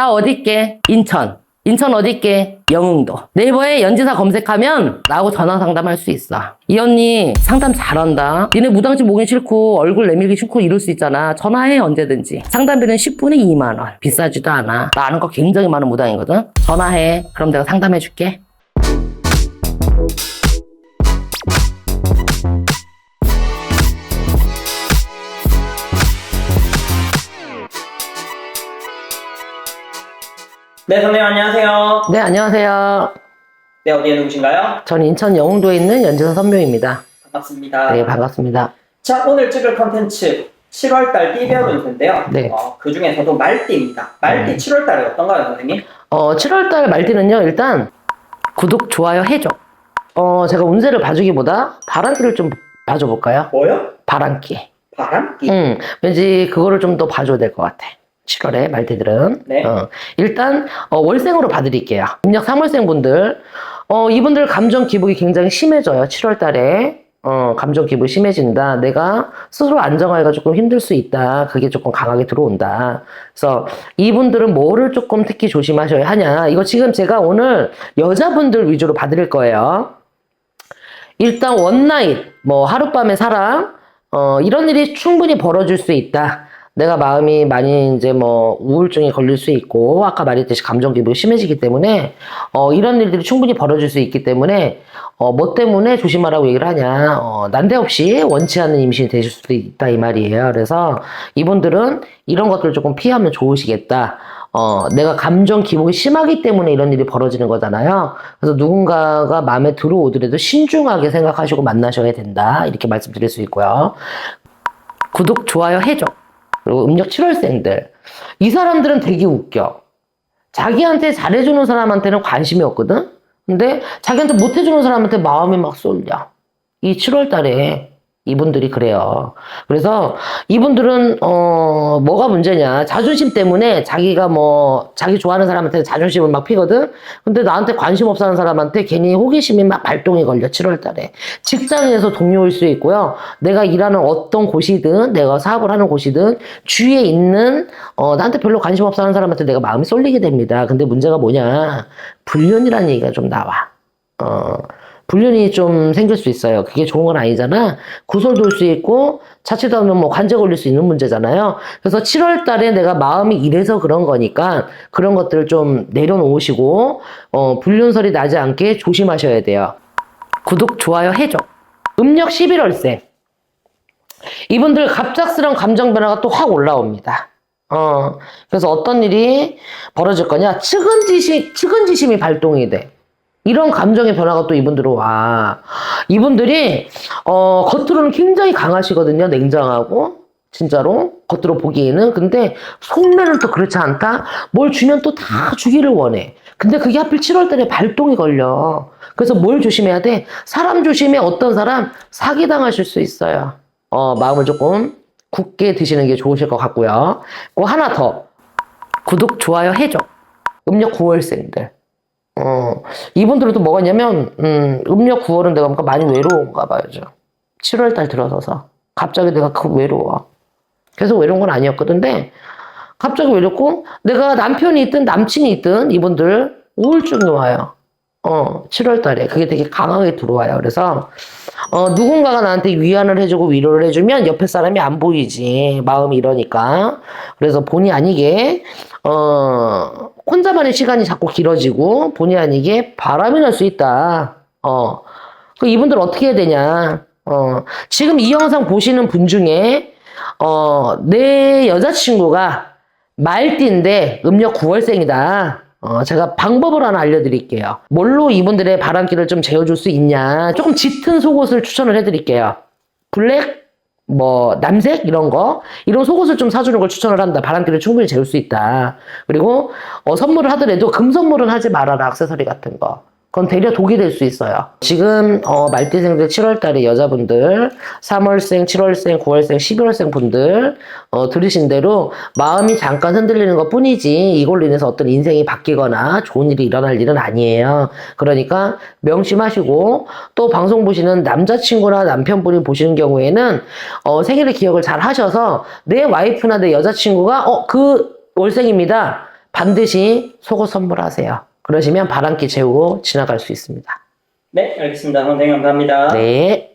나 어딜게? 인천. 인천 어딜게? 영흥도. 네이버에 연지사 검색하면 나하고 전화 상담할 수 있어. 이 언니 상담 잘한다. 니네 무당집 모기 싫고 얼굴 내밀기 싫고 이럴 수 있잖아. 전화해 언제든지. 상담비는 10분에 2만 원. 비싸지도 않아. 나 아는 거 굉장히 많은 무당이거든. 전화해. 그럼 내가 상담해 줄게. 네, 선생님 안녕하세요. 네, 안녕하세요. 네, 어디에 누구신가요? 전 인천 영흥도에 있는 연지사 선묘입니다. 반갑습니다. 네, 반갑습니다. 자, 오늘 찍을 컨텐츠 7월달 띠별 운세인데요. 네. 어, 그 중에서도 말띠입니다. 말띠 음. 7월달에 어떤가요, 선생님? 어, 7월달 말띠는요, 일단 구독, 좋아요 해줘. 어, 제가 운세를 봐주기보다 바람기를 좀 봐줘볼까요? 뭐요? 바람기. 바람띠. 응, 왠지 그거를 좀 더 봐줘야 될 것 같아. 7월에 말띠들은. 네. 어, 일단, 어, 월생으로 봐드릴게요. 음력 3월생 분들, 어, 이분들 감정 기복이 굉장히 심해져요. 7월 달에. 어, 감정 기복이 심해진다. 내가 스스로 안정하기가 조금 힘들 수 있다. 그게 조금 강하게 들어온다. 그래서 이분들은 뭐를 조금 특히 조심하셔야 하냐. 이거 지금 제가 오늘 여자분들 위주로 봐드릴 거예요. 일단 원나잇, 뭐 하룻밤의 사랑, 어, 이런 일이 충분히 벌어질 수 있다. 내가 마음이 많이 이제 뭐 우울증에 걸릴 수 있고 아까 말했듯이 감정 기복이 심해지기 때문에 어, 이런 일들이 충분히 벌어질 수 있기 때문에 어, 뭐 때문에 조심하라고 얘기를 하냐 어, 난데없이 원치 않는 임신이 되실 수도 있다 이 말이에요. 그래서 이분들은 이런 것들을 조금 피하면 좋으시겠다. 어, 내가 감정 기복이 심하기 때문에 이런 일이 벌어지는 거잖아요. 그래서 누군가가 마음에 들어오더라도 신중하게 생각하시고 만나셔야 된다. 이렇게 말씀드릴 수 있고요. 구독, 좋아요 해줘. 그리고 음력 7월생들. 이 사람들은 되게 웃겨. 자기한테 잘해주는 사람한테는 관심이 없거든? 근데 자기한테 못해주는 사람한테 마음이 막 쏠려. 이 7월 달에 이분들이 그래요. 그래서 이분들은 어 뭐가 문제냐 자존심 때문에 자기가 뭐 자기 좋아하는 사람한테 자존심을 막 피거든. 근데 나한테 관심 없어 하는 사람한테 괜히 호기심이 막 발동이 걸려 7월 달에 직장에서 동료일 수 있고요. 내가 일하는 어떤 곳이든 내가 사업을 하는 곳이든 주위에 있는 어 나한테 별로 관심 없어 하는 사람한테 내가 마음이 쏠리게 됩니다. 근데 문제가 뭐냐 불륜이라는 얘기가 좀 나와. 어. 불륜이 좀 생길 수 있어요. 그게 좋은 건 아니잖아. 구설될 수 있고, 자칫 하면 뭐 관제 걸릴 수 있는 문제잖아요. 그래서 7월 달에 내가 마음이 이래서 그런 거니까 그런 것들을 좀 내려놓으시고, 어, 불륜설이 나지 않게 조심하셔야 돼요. 구독, 좋아요 해줘. 음력 11월생. 이분들 갑작스러운 감정 변화가 또 확 올라옵니다. 어, 그래서 어떤 일이 벌어질 거냐? 측은지심, 측은지심이 발동이 돼. 이런 감정의 변화가 또 이분들은 와. 이분들이, 어, 겉으로는 굉장히 강하시거든요. 냉정하고. 진짜로. 겉으로 보기에는. 근데 속내는 또 그렇지 않다? 뭘 주면 또 다 주기를 원해. 근데 그게 하필 7월달에 발동이 걸려. 그래서 뭘 조심해야 돼? 사람 조심해. 어떤 사람 사기당하실 수 있어요. 어, 마음을 조금 굳게 드시는 게 좋으실 것 같고요. 그 하나 더. 구독, 좋아요 해줘. 음력 9월생들. 어, 이분들은 또 뭐가 있냐면, 음, 음력 9월은 내가 뭔가 많이 외로운가 봐야죠. 7월 달 들어서서. 갑자기 내가 그 외로워. 계속 외로운 건 아니었거든. 근데, 갑자기 외롭고, 내가 남편이 있든 남친이 있든 이분들 우울증이 와요. 어, 7월 달에. 그게 되게 강하게 들어와요. 그래서, 어, 누군가가 나한테 위안을 해주고 위로를 해주면 옆에 사람이 안 보이지. 마음이 이러니까. 그래서 본의 아니게, 어, 혼자만의 시간이 자꾸 길어지고 본의 아니게 바람이 날 수 있다. 어, 그 이분들 어떻게 해야 되냐. 어, 지금 이 영상 보시는 분 중에, 어, 내 여자친구가 말띠인데 음력 9월생이다. 어, 제가 방법을 하나 알려드릴게요. 뭘로 이분들의 바람기를 좀 재워줄 수 있냐. 조금 짙은 속옷을 추천을 해드릴게요. 블랙, 뭐, 남색, 이런 거. 이런 속옷을 좀 사주는 걸 추천을 한다. 바람기를 충분히 재울 수 있다. 그리고, 어, 선물을 하더라도 금 선물은 하지 말아라. 액세서리 같은 거. 그건 되려 독이 될 수 있어요. 지금 어, 말띠생들 7월달에 여자분들, 3월생, 7월생, 9월생, 11월생 분들 어, 들으신 대로 마음이 잠깐 흔들리는 것 뿐이지 이걸로 인해서 어떤 인생이 바뀌거나 좋은 일이 일어날 일은 아니에요. 그러니까 명심하시고 또 방송 보시는 남자친구나 남편분이 보시는 경우에는 어, 생일의 기억을 잘 하셔서 내 와이프나 내 여자친구가 어, 그 월생입니다. 반드시 속옷 선물하세요. 그러시면 바람기 재우고 지나갈 수 있습니다. 네, 알겠습니다. 선생님 감사합니다. 네.